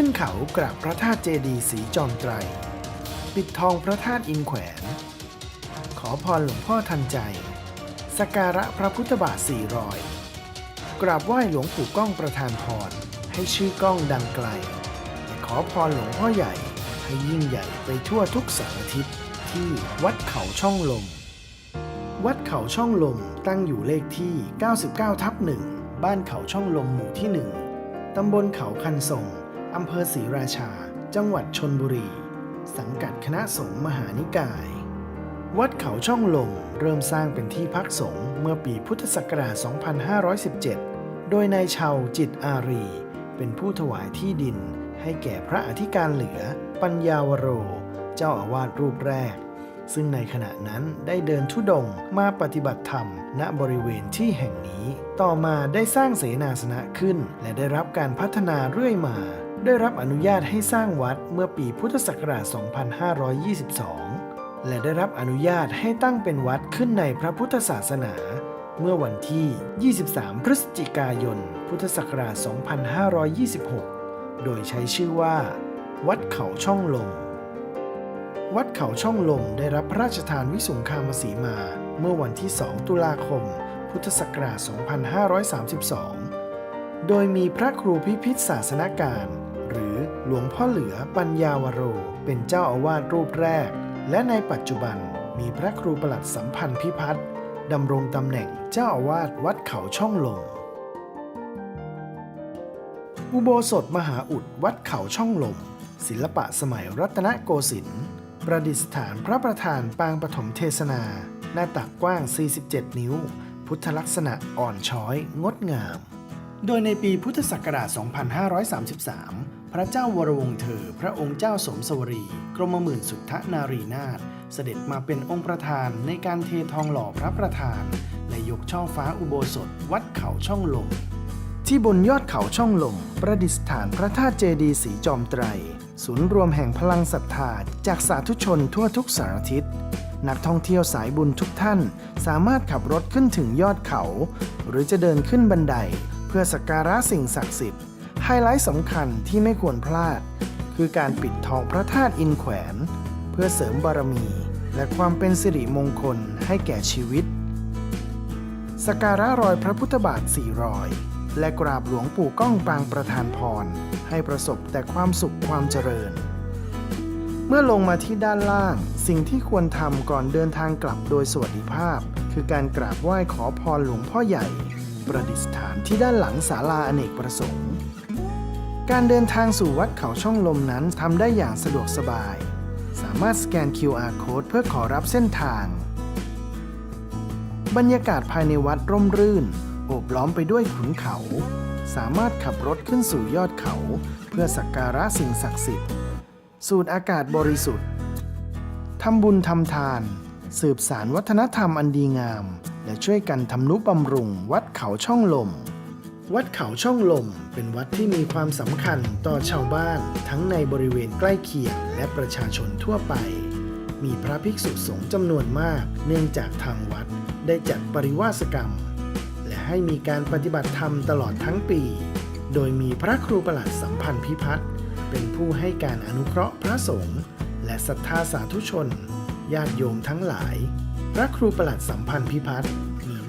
ขึ้นเขากราบพระธาตุเจดีย์สีจอมไตร ปิดทองพระธาตุอินแขวน ขอพรหลวงพ่อทันใจ สการะพระพุทธบาทสี่รอย กราบไหว้หลวงปู่ก้องประธานพร ให้ชื่อก้องดังไกล ขอพรหลวงพ่อใหญ่ให้ยิ่งใหญ่ไปทั่วทุกสารทิศที่วัดเขาช่องลม วัดเขาช่องลมตั้งอยู่เลขที่ 99 ทับหนึ่งบ้านเขาช่องลมหมู่ที่1ตำบลเขาคันส่ง อำเภอศรีราชา จังหวัดชนบุรี สังกัดคณะสงฆ์มหานิกาย วัดเขาช่องลมเริ่มสร้างเป็นที่พักสงฆ์เมื่อปีพุทธศักราช 2517 โดยนายชาวจิตอารี เป็นผู้ถวายที่ดินให้แก่พระอธิการเหลือ ปัญญาวโร เจ้าอาวาสรูปแรก ซึ่งในขณะนั้นได้เดินทุดงมาปฏิบัติธรรม ณบริเวณที่แห่งนี้ ต่อมาได้สร้างเสนาสนะขึ้น และได้รับการพัฒนาเรื่อยมา ได้รับอนุญาตให้สร้างวัดเมื่อปีพุทธศักราช 2522 และได้รับอนุญาตให้ตั้งเป็นวัดขึ้นในพระพุทธศาสนา เมื่อวันที่ 23 พฤศจิกายน พุทธศักราช 2526 โดยใช้ชื่อว่า วัดเขาช่องลม วัดเขาช่องลมได้รับพระราชทานวิสุงคามสีมา เมื่อวันที่ 2 ตุลาคม พุทธศักราช 2532 โดยมีพระครูพิพิธศาสนการ หลวงพ่อเหลือปัญญาวโร เป็นเจ้าอาวาสรูปแรก และในปัจจุบันมีพระครูประหลัดสัมพันธ์พิพัฒน์ดำรงตำแหน่งเจ้าอาวาสวัดเขาช่องลม อุโบสถมหาอุดวัดเขาช่องลม ศิลปะสมัยรัตนโกสินทร์ประดิษฐานพระประธานปางปฐมเทศนา หน้าตักกว้าง 47 นิ้ว พุทธลักษณะอ่อนช้อย งดงาม โดยในปีพุทธศักราช 2533 พระเจ้าวรวงเธอ พระองค์เจ้าสมสวรี กรมหมื่นสุทธนารีนาถเสด็จมาเป็นองค์ประธานในการเททองหล่อพระประธาน และยกช่อฟ้าอุโบสถวัดเขาช่องลม ที่บนยอดเขาช่องลม ประดิษฐานพระธาตุเจดีย์สีจอมไตร ศูนย์รวมแห่งพลังศรัทธาจากสาธุชนทั่วทุกสารทิศนักท่องเที่ยวสายบุญทุกท่านสามารถขับรถขึ้นถึงยอดเขา หรือจะเดินขึ้นบันได เพื่อสักการะสิ่งศักดิ์สิทธิ์ ไฮไลท์สำคัญที่ไม่ควรพลาด คือการปิดทองพระธาตุอินแขวน เพื่อเสริมบารมี และความเป็นสิริมงคลให้แก่ชีวิตสการะรอยพระพุทธบาทสี่รอย และกราบหลวงปู่ก้องปางประธานพร ให้ประสบแต่ความสุขความเจริญ เมื่อลงมาที่ด้านล่าง สิ่งที่ควรทำก่อนเดินทางกลับโดยสวัสดิภาพ คือการกราบไหว้ขอพรหลวงพ่อใหญ่ ประดิษฐานที่ด้านหลังศาลาอเนกประสงค์ การเดินทางสู่วัดเขาช่องลมนั้นทำได้อย่างสะดวกสบาย สามารถสแกน QR code เพื่อขอรับเส้นทาง บรรยากาศภายในวัดร่มรื่น โอบล้อมไปด้วยขุนเขา สามารถขับรถขึ้นสู่ยอดเขา เพื่อสักการะสิ่งศักดิ์สิทธิ์ สูดอากาศบริสุทธิ์ทำบุญทำทาน สืบสารวัฒนธรรมอันดีงาม และช่วยกันทำนุบำรุงวัดเขาช่องลม วัดเขาช่องลม เป็นวัดที่มีความสำคัญต่อชาวบ้านทั้งในบริเวณใกล้เคียงและประชาชนทั่วไป มีพระภิกษุสงฆ์จำนวนมาก เนื่องจากทางวัดได้จัดปริวาสกรรม และให้มีการปฏิบัติธรรมตลอดทั้งปี โดยมีพระครูประหลัดสัมพันธ์พิพัฒน์เป็นผู้ให้การอนุเคราะห์พระสงฆ์และศรัทธาสาธุชนญาติโยมทั้งหลาย พระครูประหลัดสัมพันธ์พิพัฒน์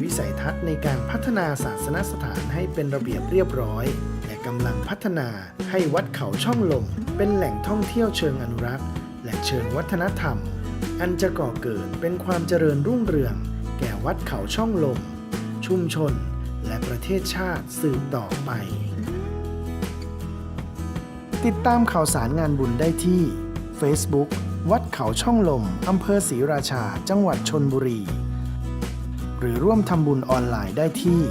วิสัยทัศน์ในการพัฒนาศาสนสถานให้เป็นระเบียบเรียบร้อย และกำลังพัฒนาให้วัดเขาช่องลม เป็นแหล่งท่องเที่ยวเชิงอนุรักษ์ และเชิงวัฒนธรรม อันจะก่อเกิดเป็นความเจริญรุ่งเรือง แก่วัดเขาช่องลม ชุมชน และประเทศชาติสืบต่อไป ติดตามข่าวสารงานบุญได้ที่ Facebook วัดเขาช่องลม อำเภอศรีราชา จังหวัดชนบุรี หรือร่วมทำบุญออนไลน์ได้ที่